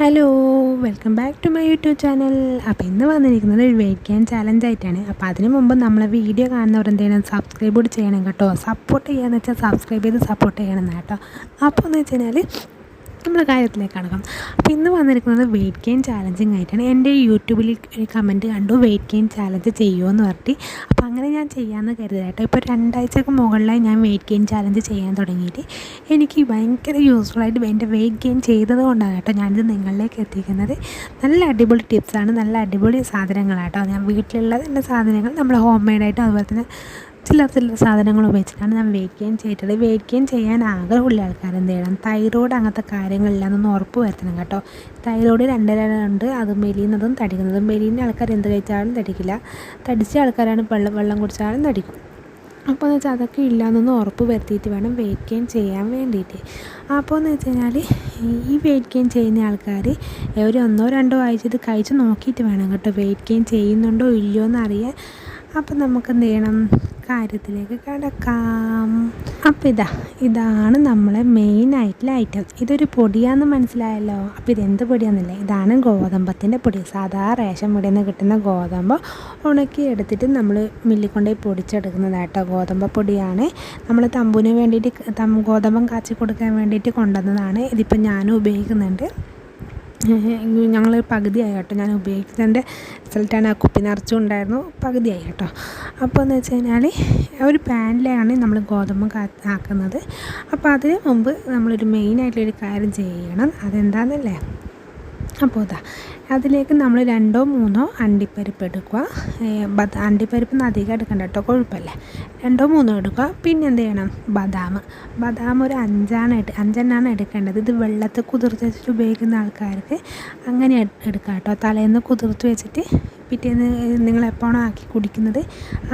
Hello welcome back to my YouTube channel അപ്പോൾ ഇന്ന് വന്നിരിക്കുന്നത് ഒരു വെയിറ്റ് ഗെയിൻ ചാലഞ്ച് ആയിട്ടാണ്. അപ്പോൾ അതിന് മുമ്പ് നമ്മളെ വീഡിയോ കാണുന്നവർ എന്ത് ചെയ്യണം സബ്സ്ക്രൈബ് കൂടി ചെയ്യണം കേട്ടോ. സപ്പോർട്ട് ചെയ്യാന്ന് വെച്ചാൽ സബ്സ്ക്രൈബ് ചെയ്ത് സപ്പോർട്ട് ചെയ്യണം കേട്ടോ. അപ്പോൾ എന്ന് വെച്ച് കഴിഞ്ഞാൽ നമ്മുടെ കാര്യത്തിലേക്ക് കടക്കാം. അപ്പോൾ ഇന്ന് വന്നിരിക്കുന്നത് വെയിറ്റ് ഗെയിൻ ചാലഞ്ചിങ് ആയിട്ടാണ്. എന്റെ യൂട്യൂബിൽ ഒരു കമന്റ് കണ്ടു വെയിറ്റ് ഗെയിൻ ചാലഞ്ച് ചെയ്യുമോ എന്ന് പറഞ്ഞിട്ട്. അങ്ങനെ ഞാൻ ചെയ്യാമെന്ന് കരുതായിട്ട് ഇപ്പോൾ രണ്ടാഴ്ചക്ക് മുകളിലായി ഞാൻ വെയിറ്റ് ഗെയിൻ ചാലഞ്ച് ചെയ്യാൻ തുടങ്ങിയിട്ട് എനിക്ക് ഭയങ്കര യൂസ്ഫുൾ ആയിട്ട് എന്റെ വെയിറ്റ് ഗെയിൻ ചെയ്തത് കൊണ്ടാണ് കേട്ടോ ഞാനിത് നിങ്ങളിലേക്ക് എത്തിക്കുന്നത്. നല്ല അടിപൊളി ടിപ്സാണ് നല്ല അടിപൊളി സാധനങ്ങളാട്ടോ ഞാൻ വീട്ടിലുള്ള എന്റെ സാധനങ്ങൾ നമ്മൾ ഹോം മെയ്ഡായിട്ടും അതുപോലെ തന്നെ ചില ചില സാധനങ്ങൾ ഉപയോഗിച്ചിട്ടാണ് ഞാൻ വെയിറ്റ് ഗെയിൻ ചെയ്തിട്ടുള്ളത്. വെയിറ്റ് ഗെയിൻ ചെയ്യാൻ ആഗ്രഹമുള്ള ആൾക്കാർ എന്ത് ചെയ്യണം? തൈറോയ്ഡ് അങ്ങനത്തെ കാര്യങ്ങളില്ലാന്നൊന്ന് ഉറപ്പ് വരുത്തണം കേട്ടോ. തൈറോയ്ഡ് രണ്ടരണ്ട് അത് മെലിയുന്നതും തടിക്കുന്നതും. മെലിയുന്ന ആൾക്കാർ എന്ത് കഴിച്ചാലും തടിക്കില്ല. തടിച്ച ആൾക്കാരാണ് വെള്ളം വെള്ളം കുടിച്ചാലും തടിക്കും. അപ്പോൾ എന്ന് വെച്ചാൽ അതൊക്കെ ഇല്ലയെന്നൊന്ന് ഉറപ്പ് വരുത്തിയിട്ട് വേണം വെയിറ്റ് ഗെയിൻ ചെയ്യാൻ വേണ്ടിയിട്ട്. അപ്പോൾ എന്ന് വെച്ച് കഴിഞ്ഞാൽ ഈ വെയിറ്റ് ഗെയിൻ ചെയ്യുന്ന ആൾക്കാർ ഒരു ഒന്നോ രണ്ടോ ആഴ്ച ഇത് കഴിച്ച് നോക്കിയിട്ട് വേണം കേട്ടോ. വെയിറ്റ് ഗെയിൻ ചെയ്യുന്നുണ്ടോ ഇല്ലയോ എന്ന് അറിയാൻ അപ്പം നമുക്ക് എന്ത് ചെയ്യണം? കാര്യത്തിലേക്ക് കടക്കാം. അപ്പം ഇതാ ഇതാണ് നമ്മളെ മെയിൻ ആയിട്ടുള്ള ഐറ്റം ഇതൊരു പൊടിയാന്ന് മനസ്സിലായല്ലോ? അപ്പോൾ ഇതെന്ത് പൊടിയാണെന്നില്ലേ ഇതാണ് ഗോതമ്പത്തിന്റെ പൊടി. സാധാ റേഷൻ പൊടിയിൽ നിന്ന് കിട്ടുന്ന ഗോതമ്പ് ഉണക്കി എടുത്തിട്ട് നമ്മൾ മില്ലിൽ കൊണ്ടുപോയി പൊടിച്ചെടുക്കുന്നതാട്ടോ. ഗോതമ്പ് പൊടിയാണ്. നമ്മൾ തമ്പുവിന് വേണ്ടിയിട്ട് ഗോതമ്പം കാച്ചി കൊടുക്കാൻ വേണ്ടിയിട്ട് കൊണ്ടുവന്നതാണ്. ഇതിപ്പോൾ ഞാനും ഉപയോഗിക്കുന്നുണ്ട്. ഞങ്ങൾ പകുതിയായി കേട്ടോ ഞാൻ ഉപയോഗിക്കുന്നതിന്റെ റിസൾട്ടാണ് ആ കുപ്പി നിറച്ചും ഉണ്ടായിരുന്നു. പകുതിയായി കേട്ടോ. അപ്പോൾ എന്ന് വെച്ച് കഴിഞ്ഞാൽ ഒരു പാനിലാണ് നമ്മൾ ഗോതമ്പ് ആക്കുന്നത്. അപ്പോൾ അതിന് മുമ്പ് നമ്മളൊരു മെയിനായിട്ടുള്ളൊരു കാര്യം ചെയ്യണം. അതെന്താണെന്നല്ലേ അപ്പോൾ ഇതാ അതിലേക്ക് നമ്മൾ രണ്ടോ മൂന്നോ അണ്ടിപ്പരിപ്പ് എടുക്കുക. അണ്ടിപ്പരിപ്പ് അധികം എടുക്കണ്ട കേട്ടോ കുഴപ്പമില്ല രണ്ടോ മൂന്നോ എടുക്കുക. പിന്നെ എന്ത് ചെയ്യണം? ബദാം. ബദാം ഒരു അഞ്ചാണ് അഞ്ചെണ്ണാണ് എടുക്കേണ്ടത്. ഇത് വെള്ളത്തിൽ കുതിർത്ത് വെച്ചിട്ട് ഉപയോഗിക്കുന്ന ആൾക്കാർക്ക് അങ്ങനെ എടുക്കാം കേട്ടോ. തലേന്ന് കുതിർത്ത് വെച്ചിട്ട് പിറ്റേന്ന് നിങ്ങൾ എപ്പോഴാണോ ആക്കി കുടിക്കുന്നത്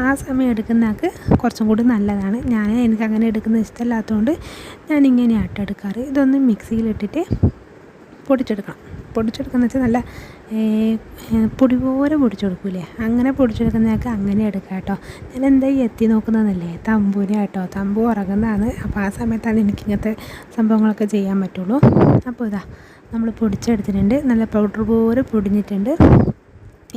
ആ സമയം എടുക്കുന്നയാൾക്ക് കുറച്ചും കൂടി നല്ലതാണ്. ഞാൻ എനിക്ക് അങ്ങനെ എടുക്കുന്നത് ഇഷ്ടമല്ലാത്തതുകൊണ്ട് ഞാൻ ഇങ്ങനെയാട്ടോ എടുക്കാറ്. ഇതൊന്ന് മിക്സിയിലിട്ടിട്ട് പൊടിച്ചെടുക്കണം. പൊടിച്ചെടുക്കുന്ന വെച്ചാൽ നല്ല പൊടി പോലെ പൊടിച്ചെടുക്കൂലേ? അങ്ങനെ പൊടിച്ചെടുക്കുന്നതൊക്കെ അങ്ങനെ എടുക്കാം കേട്ടോ. ഞാൻ എന്താ എത്തി നോക്കുന്നതല്ലേ? തമ്പൂരി കേട്ടോ. തമ്പു ഉറങ്ങുന്നതാണ്. അപ്പോൾ ആ സമയത്താണ് എനിക്ക് ഇങ്ങനത്തെ സംഭവങ്ങളൊക്കെ ചെയ്യാൻ പറ്റുള്ളൂ. അപ്പോൾ ഇതാ നമ്മൾ പൊടിച്ചെടുത്തിട്ടുണ്ട്. നല്ല പൗഡർ പോലെ പൊടിഞ്ഞിട്ടുണ്ട്.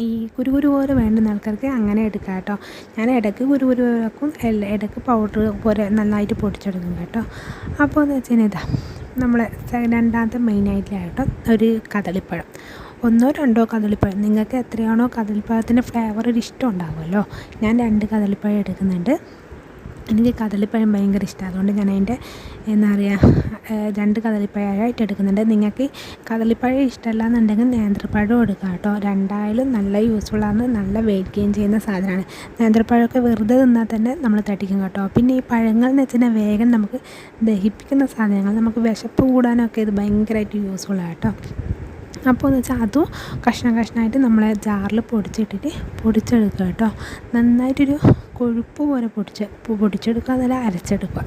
ഈ കുരുകുരു പോലെ വേണ്ടുന്ന ആൾക്കാർക്ക് അങ്ങനെ എടുക്കാം കേട്ടോ. ഞാൻ ഇടയ്ക്ക് കുരുകുരു വെക്കും. ഇടയ്ക്ക് പൗഡർ പോലെ നന്നായിട്ട് പൊടിച്ചെടുക്കും കേട്ടോ. അപ്പോൾ എന്ന് വെച്ചാൽ ഇതാ നമ്മളെ രണ്ടാമത്തെ മെയിനായിട്ടായിട്ട് ഒരു കദളിപ്പഴം. ഒന്നോ രണ്ടോ കദളിപ്പഴം. നിങ്ങൾക്ക് എത്രയാണോ കദളിപ്പഴത്തിന്റെ ഫ്ലേവർ ഒരു ഇഷ്ടം ഉണ്ടാകുമല്ലോ ഞാൻ രണ്ട് കദളിപ്പഴം എടുക്കുന്നുണ്ട്. എനിക്ക് കദളിപ്പഴം ഭയങ്കര ഇഷ്ടമാണ് അതുകൊണ്ട് ഞാൻ അതിന്റെ എന്താ പറയുക രണ്ട് കദളിപ്പഴമായിട്ട് എടുക്കുന്നുണ്ട്. നിങ്ങൾക്ക് കദളിപ്പഴം ഇഷ്ടമല്ല എന്നുണ്ടെങ്കിൽ നേന്ത്രപ്പഴം എടുക്കാം കേട്ടോ. രണ്ടായാലും നല്ല യൂസ്ഫുള്ളാണ് നല്ല വെയിറ്റ് ഗെയിൻ ചെയ്യുന്ന സാധനമാണ്. നേന്ത്രപ്പഴമൊക്കെ വെറുതെ തിന്നാൽ തന്നെ നമ്മൾ തട്ടിക്കും കേട്ടോ. പിന്നെ ഈ പഴങ്ങൾ എന്ന് വെച്ചാൽ വേഗം നമുക്ക് ദഹിപ്പിക്കുന്ന സാധനങ്ങൾ നമുക്ക് വിശപ്പ് കൂടാനൊക്കെ ഇത് ഭയങ്കരമായിട്ട് യൂസ്ഫുള്ളാണ് കേട്ടോ. അപ്പോൾ എന്ന് വെച്ചാൽ അതും കഷ്ണം കഷ്ണമായിട്ട് നമ്മളെ ജാറിൽ പൊടിച്ചിട്ടിട്ട് പൊടിച്ചെടുക്കുക കേട്ടോ. നന്നായിട്ടൊരു കൊഴുപ്പ് പോലെ പൊടിച്ച് പൊടിച്ചെടുക്കുക അതല്ല അരച്ചെടുക്കുക.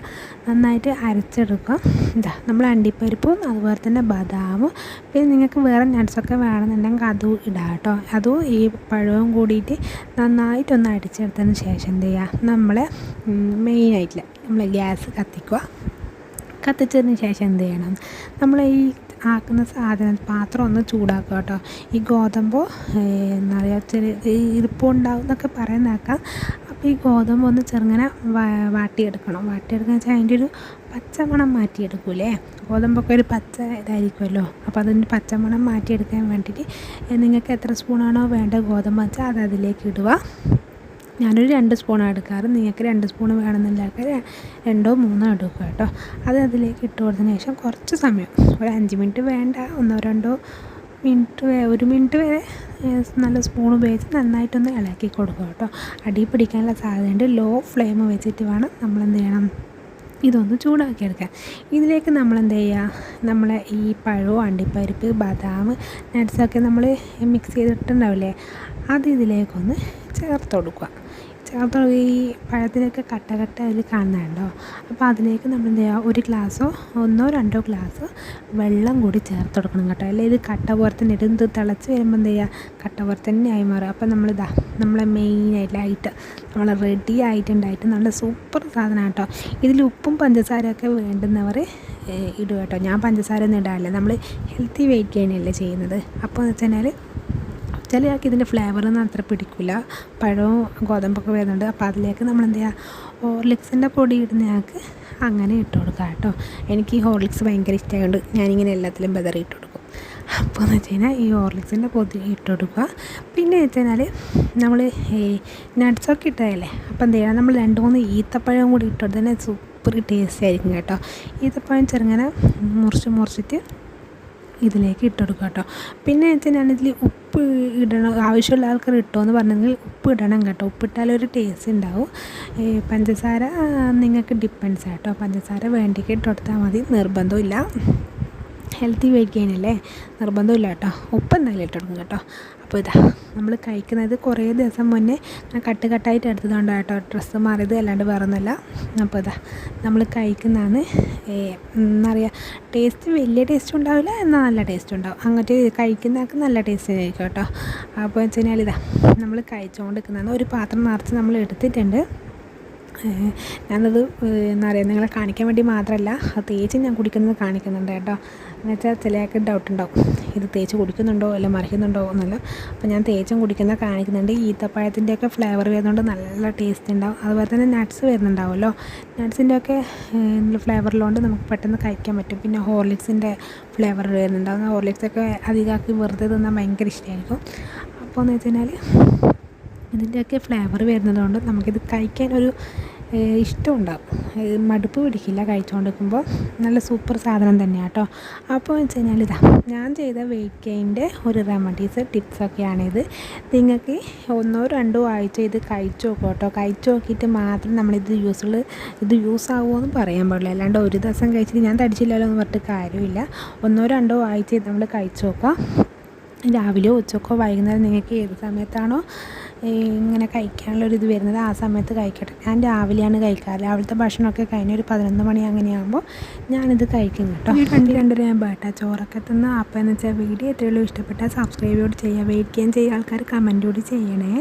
നന്നായിട്ട് അരച്ചെടുക്കുക. എന്താ നമ്മൾ അണ്ടിപ്പരിപ്പും അതുപോലെ തന്നെ ബദാമും. പിന്നെ നിങ്ങൾക്ക് വേറെ നട്ട്സൊക്കെ വേണമെന്നുണ്ടെങ്കിൽ അതും ഇടാം കേട്ടോ. അതും ഈ പഴവും കൂടിയിട്ട് നന്നായിട്ടൊന്ന് അടിച്ചെടുത്തതിന് ശേഷം എന്ത് ചെയ്യുക? നമ്മൾ മെയിനായിട്ടില്ല നമ്മൾ ഗ്യാസ് കത്തിക്കുക. കത്തിച്ചതിന് ശേഷം എന്ത് ചെയ്യണം? നമ്മൾ ഈ ആക്കുന്ന സാധനം പാത്രം ഒന്ന് ചൂടാക്കുക കേട്ടോ. ഈ ഗോതമ്പോ എന്താ പറയുക ചെറിയ ഇരിപ്പുണ്ടാവും എന്നൊക്കെ പറയുന്നേക്കാം ഈ ഗോതമ്പ് ഒന്ന് ചെറുങ്ങനെ വാട്ടിയെടുക്കണം. വാട്ടിയെടുക്കുക വെച്ചാൽ അതിന്റെ ഒരു പച്ചമണം മാറ്റിയെടുക്കൂലേ? ഗോതമ്പൊക്കെ ഒരു പച്ച ഇതായിരിക്കുമല്ലോ. അപ്പോൾ അതിന്റെ പച്ചമണം മാറ്റിയെടുക്കാൻ വേണ്ടിയിട്ട് നിങ്ങൾക്ക് എത്ര സ്പൂണാണോ വേണ്ട ഗോതമ്പ് വെച്ചാൽ അത് അതിലേക്ക് ഇടുക. ഞാനൊരു രണ്ട് സ്പൂണാണ് എടുക്കാറ്. നിങ്ങൾക്ക് രണ്ട് സ്പൂൺ വേണമെന്നില്ലാത്ത രണ്ടോ മൂന്നോ എടുക്കുക കേട്ടോ. അത് അതിലേക്ക് ഇട്ട് കൊടുത്തതിന് ശേഷം കുറച്ച് സമയം ഒരു അഞ്ച് മിനിറ്റ് വേണ്ട ഒന്നോ രണ്ടോ മിനിറ്റ് ഒരു മിനിറ്റ് വരെ നല്ല സ്പൂൺ ഉപയോഗിച്ച് നന്നായിട്ടൊന്ന് ഇളക്കി കൊടുക്കുക കേട്ടോ. അടി പിടിക്കാനുള്ള സാധ്യതയുണ്ട്. ലോ ഫ്ലെയിം വെച്ചിട്ട് വേണം നമ്മൾ എന്ത് ചെയ്യണം? ഇതൊന്ന് ചൂടാക്കിയെടുക്കാൻ ഇതിലേക്ക് നമ്മൾ എന്ത് ചെയ്യുക? നമ്മളെ ഈ പഴവും അണ്ടിപ്പരിപ്പ് ബദാം നട്ട്സൊക്കെ നമ്മൾ മിക്സ് ചെയ്തിട്ടുണ്ടാവില്ലേ? അത് ഇതിലേക്കൊന്ന് ചേർത്ത് കൊടുക്കുക. അപ്പോൾ ഈ പഴത്തിനൊക്കെ കട്ട കട്ട അതിൽ കാണുന്നുണ്ടോ അപ്പോൾ അതിലേക്ക് നമ്മൾ എന്ത് ചെയ്യുക? ഒരു ഗ്ലാസ്സോ ഒന്നോ രണ്ടോ ഗ്ലാസ് വെള്ളം കൂടി ചേർത്ത് കൊടുക്കണം കേട്ടോ. അല്ലെങ്കിൽ ഇത് കട്ട പോലെ തന്നെ ഇടും. തിളച്ച് വരുമ്പോൾ എന്ത് ചെയ്യുക? കട്ട പോലെ തന്നെ ആയി മാറും. അപ്പോൾ നമ്മളിതാ നമ്മളെ മെയിനായിട്ട് നമ്മൾ റെഡി ആയിട്ടുണ്ടായിട്ട് നല്ല സൂപ്പർ സാധനം കേട്ടോ. ഇതിൽ ഉപ്പും പഞ്ചസാരയൊക്കെ വേണ്ടുന്നവർ ഇടുക കേട്ടോ. ഞാൻ പഞ്ചസാര ഒന്നും ഇടാറില്ല. നമ്മൾ ഹെൽത്തി വെയിറ്റ് ഗെയിനല്ലേ ചെയ്യുന്നത്. അപ്പോൾ എന്ന് വെച്ച് കഴിഞ്ഞാൽ ചില ആൾക്ക് ഇതിന്റെ ഫ്ലേവറൊന്നും അത്ര പിടിക്കില്ല പഴവും ഗോതമ്പൊക്കെ വരുന്നുണ്ട്. അപ്പോൾ അതിലേക്ക് നമ്മൾ എന്ത് ചെയ്യുക ഹോർലിക്സിന്റെ പൊടി ഇടുന്ന ആൾക്ക് അങ്ങനെ ഇട്ട് കൊടുക്കുക കേട്ടോ. എനിക്ക് ഈ ഹോർലിക്സ് ഭയങ്കര ഇഷ്ടമായതുകൊണ്ട് ഞാനിങ്ങനെ എല്ലാത്തിലും ബദറി ഇട്ട് കൊടുക്കും. അപ്പോൾ എന്ന് വെച്ച് കഴിഞ്ഞാൽ ഈ ഹോർലിക്സിന്റെ പൊതി ഇട്ട് കൊടുക്കുക. പിന്നെ വെച്ച് കഴിഞ്ഞാൽ നമ്മൾ ഈ നട്ട്സൊക്കെ ഇട്ടതല്ലേ? അപ്പോൾ എന്ത് ചെയ്യണം? നമ്മൾ രണ്ട് മൂന്ന് ഈത്തപ്പഴം കൂടി ഇട്ട് സൂപ്പർ ടേസ്റ്റ് ആയിരിക്കും കേട്ടോ. ഈത്തപ്പഴം ചെറുങ്ങനെ മുറിച്ച് മുറിച്ചിട്ട് ഇതിലേക്ക് ഇട്ട് കൊടുക്കുക കേട്ടോ. പിന്നെ വെച്ചാൽ ഞാനിതിൽ ഉപ്പ് ഇടണം. ആവശ്യമുള്ള ആൾക്കാർ ഇട്ടോ എന്ന് പറഞ്ഞെങ്കിൽ ഉപ്പ് ഇടണം കേട്ടോ. ഉപ്പിട്ടാലൊരു ടേസ്റ്റ് ഉണ്ടാവും. പഞ്ചസാര നിങ്ങൾക്ക് ഡിപ്പെൻസ് കേട്ടോ. പഞ്ചസാര വേണ്ടിക്ക് ഇട്ട് കൊടുത്താൽ മതി. നിർബന്ധമില്ല ഹെൽത്തി വെയിറ്റ് ഗെയിൻ അല്ലേ? നിർബന്ധമില്ല കേട്ടോ. ഉപ്പ് എന്തായാലും ഇട്ട് കൊടുക്കും കേട്ടോ. അപ്പോൾ ഇതാ നമ്മൾ കഴിക്കുന്നത് കുറേ ദിവസം മുന്നേ കട്ട് കട്ടായിട്ട് എടുത്തതുകൊണ്ട് കേട്ടോ. ഡ്രസ്സ് മാറിയത് അല്ലാണ്ട് വേറെ ഒന്നുമില്ല അപ്പോൾ ഇതാ നമ്മൾ കഴിക്കുന്നതാണ് എന്താ പറയുക ടേസ്റ്റ് വലിയ ടേസ്റ്റ് ഉണ്ടാവില്ല എന്നാൽ നല്ല ടേസ്റ്റ് ഉണ്ടാവും. അങ്ങോട്ട് കഴിക്കുന്നതൊക്കെ നല്ല ടേസ്റ്റ് ആയിരിക്കും കേട്ടോ. അപ്പോൾ വെച്ച് കഴിഞ്ഞാൽ ഇതാ നമ്മൾ കഴിച്ചുകൊണ്ടിരിക്കുന്നതാണ്. ഒരു പാത്രം നിറച്ച് നമ്മൾ എടുത്തിട്ടുണ്ട്. ഞാനത് എന്താ പറയുക നിങ്ങളെ കാണിക്കാൻ വേണ്ടി മാത്രമല്ല അത് തേച്ച് ഞാൻ കുടിക്കുന്നത് കാണിക്കുന്നുണ്ട് കേട്ടോ. എന്ന് വെച്ചാൽ ഡൗട്ട് ഉണ്ടാവും. ഇത് തേച്ച് കുടിക്കുന്നുണ്ടോ അല്ല മറിക്കുന്നുണ്ടോ എന്നല്ല. അപ്പോൾ ഞാൻ തേച്ചും കുടിക്കുന്ന കാണിക്കുന്നുണ്ട്. ഈത്തപ്പഴത്തിന്റെയൊക്കെ ഫ്ലേവർ വരുന്നതുകൊണ്ട് നല്ല ടേസ്റ്റ് ഉണ്ടാവും. അതുപോലെ തന്നെ നട്ട്സ് വരുന്നുണ്ടാവുമല്ലോ. നട്ട്സിന്റെയൊക്കെ ഫ്ലേവറിലുകൊണ്ട് നമുക്ക് പെട്ടെന്ന് കഴിക്കാൻ പറ്റും. പിന്നെ ഹോർലിക്സിന്റെ ഫ്ലേവർ വരുന്നുണ്ടാവും. ഹോർലിക്സൊക്കെ അധികമാക്കി വെറുതെ തിന്നാൻ ഭയങ്കര ഇഷ്ടമായിരിക്കും അപ്പോൾ എന്ന് വെച്ച് കഴിഞ്ഞാൽ ഇതിന്റെയൊക്കെ ഫ്ലേവർ വരുന്നതുകൊണ്ട് നമുക്കിത് കഴിക്കാൻ ഒരു ഇഷ്ടമുണ്ടാവും. മടുപ്പ് പിടിക്കില്ല കഴിച്ചുകൊണ്ടിരിക്കുമ്പോൾ നല്ല സൂപ്പർ സാധനം തന്നെയാണ് കേട്ടോ അപ്പോൾ വെച്ച് കഴിഞ്ഞാൽ ഇതാ ഞാൻ ചെയ്ത വെയിറ്റ് ഗെയിന്റെ ഒരു റെമഡീസ് ടിപ്സൊക്കെയാണിത് നിങ്ങൾക്ക് ഒന്നോ രണ്ടോ ആഴ്ച ഇത് കഴിച്ചു നോക്കുക കേട്ടോ കഴിച്ചു നോക്കിയിട്ട് മാത്രം നമ്മളിത് യൂസ്ഫുൾ ഇത് യൂസ് ആവുമോ എന്ന് പറയാൻ പാടില്ല. അല്ലാണ്ട് ഒരു ദിവസം കഴിച്ചിട്ട് ഞാൻ തടിച്ചില്ലല്ലോ എന്ന് പറഞ്ഞിട്ട് കാര്യമില്ല. ഒന്നോ രണ്ടോ ആഴ്ച ഇത് നമ്മൾ കഴിച്ചു നോക്കുക രാവിലെയോ ഉച്ചക്കോ വൈകുന്നേരം നിങ്ങൾക്ക് ഏത് സമയത്താണോ ഇങ്ങനെ കഴിക്കാനുള്ളൊരിത് വരുന്നത് ആ സമയത്ത് കഴിക്കട്ടെ. ഞാൻ രാവിലെയാണ് കഴിക്കാറ്. രാവിലത്തെ ഭക്ഷണമൊക്കെ കഴിഞ്ഞ് ഒരു പതിനൊന്ന് മണി അങ്ങനെയാകുമ്പോൾ ഞാനിത് കഴിക്കും കേട്ടോ. രണ്ട് രണ്ടര ഞാൻ ബേട്ട. ചോറൊക്കെ തിന്ന് അപ്പം എന്ന് വെച്ചാൽ വീഡിയോ എത്രയുള്ളൂ ഇഷ്ടപ്പെട്ടാൽ സബ്സ്ക്രൈബ് കൂടി ചെയ്യുക. വെയിറ്റ് ചെയ്യാൻ ചെയ്യുക. ആൾക്കാർ കമന്റ് കൂടി ചെയ്യണേ.